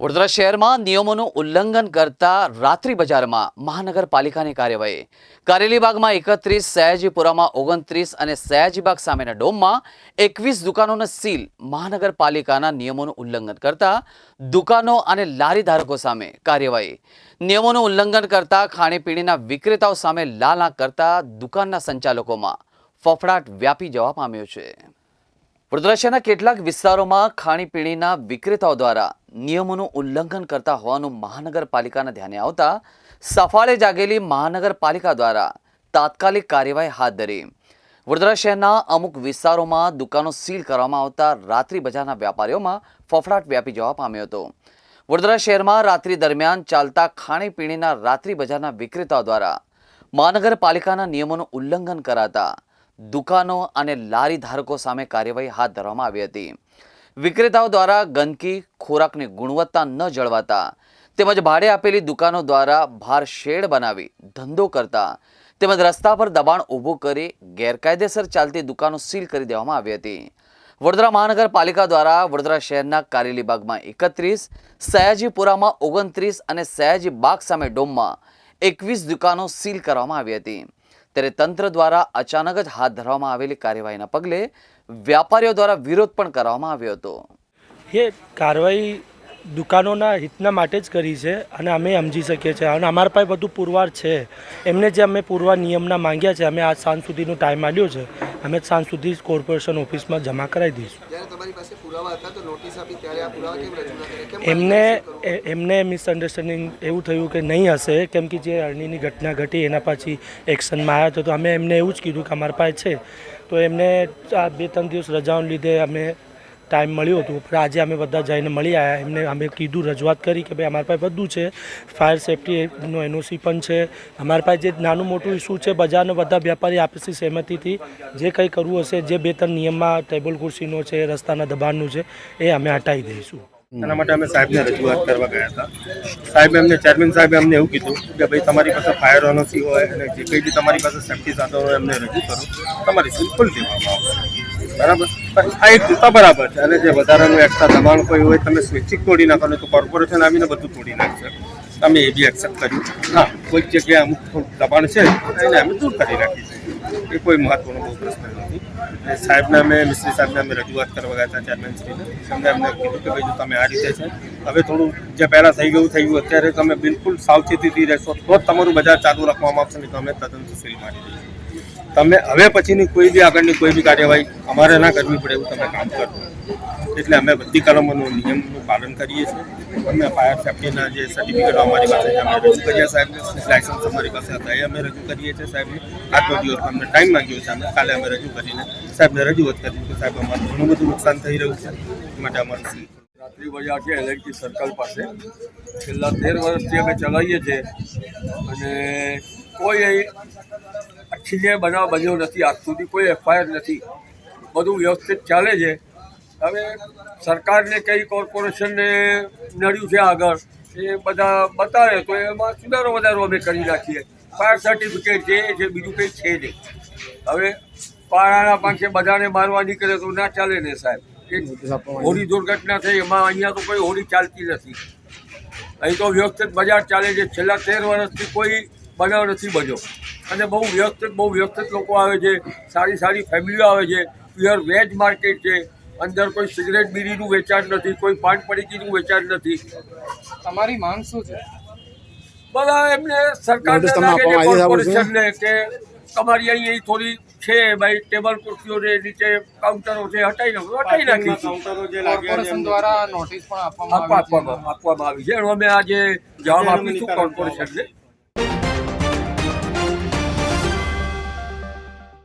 વડોદરા શહેરમાં નિયમોનું ઉલ્લંઘન કરતા રાત્રિ બજારમાં મહાનગરપાલિકાની કાર્યવાહી. કારેલીબાગમાં એકત્રીસ, સયાજીપુરામાં ઓગણત્રીસ અને સયાજીબાગ સામેના ડોમમાં એકવીસ દુકાનોને સીલ. મહાનગરપાલિકાના નિયમોનું ઉલ્લંઘન કરતા દુકાનો અને લારી ધારકો સામે કાર્યવાહી. નિયમોનું ઉલ્લંઘન કરતા ખાણીપીણીના વિક્રેતાઓ સામે લાલ કરતા દુકાનના સંચાલકોમાં ફફડાટ વ્યાપી જવા પામ્યો છે. વડોદરા કેટલાક વિસ્તારોમાં ખાણીપીણીના વિક્રેતાઓ દ્વારા નિયમોનું ઉલ્લંઘન કરતા હોવાનું મહાનગરપાલિકાના ધ્યાને આવતા સફાળે જાગેલી મહાનગરપાલિકા દ્વારા તાત્કાલિક કાર્યવાહી હાથ ધરી. વડોદરા શહેરના અમુક વિસ્તારોમાં દુકાનો સીલ કરવામાં આવતા રાત્રિ બજારના વ્યાપારીઓમાં ફફડાટ વ્યાપી જવા પામ્યો હતો. વડોદરા શહેરમાં રાત્રિ દરમિયાન ચાલતા ખાણીપીણીના રાત્રિ બજારના વિક્રેતાઓ દ્વારા મહાનગરપાલિકાના નિયમોનું ઉલ્લંઘન કરાતા દુકાનો અને લારી ધારકો સામે કાર્યવાહી હાથ ધરવામાં આવી હતી. વિક્રેતાઓ દ્વારા ગંદકી, ખોરાકની ગુણવત્તા ન જળવાતા, તેમજ ભાડે આપેલી દુકાનો દ્વારા ભાર શેડ બનાવી ધંધો કરતા, તેમજ રસ્તા પર દબાણ ઊભું કરી ગેરકાયદેસર ચાલતી દુકાનો સીલ કરી દેવામાં આવી હતી. વડોદરા મહાનગરપાલિકા દ્વારા વડોદરા શહેરના કારેલીબાગમાં એકત્રીસ, સયાજીપુરામાં ઓગણત્રીસ અને સયાજી બાગ સામે ડોમમાં એકવીસ દુકાનો સીલ કરવામાં આવી હતી. ત્યારે તંત્ર દ્વારા અચાનક જ હાથ ધરવામાં આવેલી કાર્યવાહીના પગલે વ્યાપારીઓ દ્વારા વિરોધ પણ કરવામાં આવ્યો હતો. એ કાર્યવાહી દુકાનોના હિતના માટે જ કરી છે અને અમે સમજી શકીએ છીએ. અને અમારા પાસે બધું પુરવાર છે. એમને જે અમે પુરવાર નિયમના માંગ્યા છે અમે આજ સાંજ સુધીનો ટાઈમ આપ્યો છે. અમે સાંજ સુધી કોર્પોરેશન ઓફિસમાં જમા કરાવી દઈશું. તમારી પાસે પુરાવા હતા તો નોટિસ આપી ત્યારે આ પુરાવા કેમ રજૂ ના કર્યા? એમને એમને મિસઅન્ડરસ્ટેન્ડિંગ એવું થયું કે નહીં હશે કેમ કે જે અરણીની ઘટના ઘટી એના પછી એક્શનમાં આવ્યા હતા તો અમે એમને એવું જ કીધું કે અમારા પાસે છે. તો એમને આ બે ત્રણ દિવસ રજાઓને લીધે અમે ટાઈમ મળ્યો હતો. પણ આજે અમે બધા જઈને મળી આવ્યા એમને અમે કીધું, રજૂઆત કરી કે ભાઈ અમારા પાસે બધું છે. ફાયર સેફ્ટીનો એનઓસી પણ છે. અમારા પાસે જે નાનું મોટું ઇસ્યુ છે, બજારનો બધા વેપારી આપીશી સહેમતીથી જે કંઈ કરવું હશે, જે બે ત્રણ નિયમમાં ટેબલ ખુરશીનો છે, રસ્તાના દબાણનું છે, એ અમે હટાવી દઈશું. એના માટે અમે સાહેબને રજૂઆત કરવા ગયા હતા. સાહેબ એમને ચેરમેન સાહેબે અમને એવું કીધું કે ભાઈ તમારી પાસે ફાયર ઓનોસી હોય અને જે કંઈ તમારી પાસે સેફ્ટી સાધનો હોય, એમને રજૂ કરો. તમારી સિમ્પલ દેવામાં આવશે. બરાબર? આ એક જૂતા બરાબર છે. અને જે વધારાનું એક્સ્ટ્રા દબાણ કોઈ હોય, તમે સ્વૈચ્છિક તોડી નાખો તો કોર્પોરેશન આવીને બધું તોડી નાખશે. અમે એ બી એક્સેપ્ટ કર્યું. હા, કોઈક જગ્યાએ અમુક દબાણ છે, એને અમે દૂર કરી નાખીશું એ કોઈ મહત્વનો બહુ પ્રશ્ન નથી. સાહેબને અમે, મિસ્ત્રી સાહેબને અમે રજૂઆત કરવા ગયા હતા ચેરમેનશ્રીને એમને અમને કીધું કે ભાઈ, જો તમે આ રીતે છે હવે થોડું જે પહેલાં થઈ ગયું થઈ ગયું, અત્યારે તમે બિલકુલ સાવચેતીથી રહેશો, તો જ તમારું બજાર ચાલુ રાખવામાં આવશે નહીં તો અમે તદ્દન સુશીલ મારી દઈશું તમે હવે પછીની કોઈ બી આગળની કોઈ બી કાર્યવાહી અમારે ના કરવી પડે એવું તમે કામ કરો. એટલે અમે બધી કલમોનું, નિયમનું પાલન કરીએ છીએ. અમે ફાયર સેફ્ટીના જે સર્ટિફિકેટો અમારી પાસે અમે રજૂ કર્યા સાહેબને. લાયસન્સ અમારી પાસે હતા, એ અમે રજૂ કરીએ છીએ સાહેબને. આટલો દિવસ અમને ટાઈમ માંગ્યો છે, અમે કાલે અમે રજૂ કરીને સાહેબને રજૂઆત કરી કે સાહેબ, અમારું ઘણું બધું નુકસાન થઈ રહ્યું છે માટે અમારું રાત્રિ બજાર છે, એલએનટી સર્કલ પાસે. છેલ્લા તેર વર્ષથી અમે ચલાવીએ છીએ અને કોઈ અચ્છીને બનાવ બન્યો નથી, આજ સુધી કોઈ એફઆઈઆર નથી. બધું વ્યવસ્થિત ચાલે છે. હવે સરકારને કઈ કોર્પોરેશનને નડ્યું છે આગળ, એ બધા બતાવે, તો એમાં સુધારો વધારો અમે કરી નાખીએ. ફાયર સર્ટિફિકેટ છે જે બીજું કંઈ છે નહીં. હવે પારાના પાંચે બધાને મારવા નીકળે તો ના ચાલે ને સાહેબ. હોળી દુર્ઘટના થઈ એમાં અહીંયા તો કોઈ હોળી ચાલતી નથી. અહીં તો વ્યવસ્થિત બજાર ચાલે છે. છેલ્લા તેર વર્ષથી કોઈ બનાવ નથી બન્યો. અને બહુ વ્યવસ્થિત બહુ વ્યવસ્થિત લોકો આવે છે. સારી સારી ફેમિલીઓ આવે છે. પ્યોર વેજ માર્કેટ છે. અંદર કોઈ સિગરેટ બીડીનું વેચાણ નથી કોઈ પાન પડીકીનું વેચાણ નથી. તમારી માંગ શું છે? બધા એમને સરકારને કે તમારી અહીંયા થોડી છે ભાઈ ટેબલ કુર્સીઓ છે નીચે કાઉન્ટરો છે હટાઈ નાખો હટાઈ નાખી કોર્પોરેશન દ્વારા નોટિસ પણ આપવામાં આવી છે. આપવામાં આપવામાં આવી છે. અમે આજે જવાબ આપીશું કોર્પોરેશનને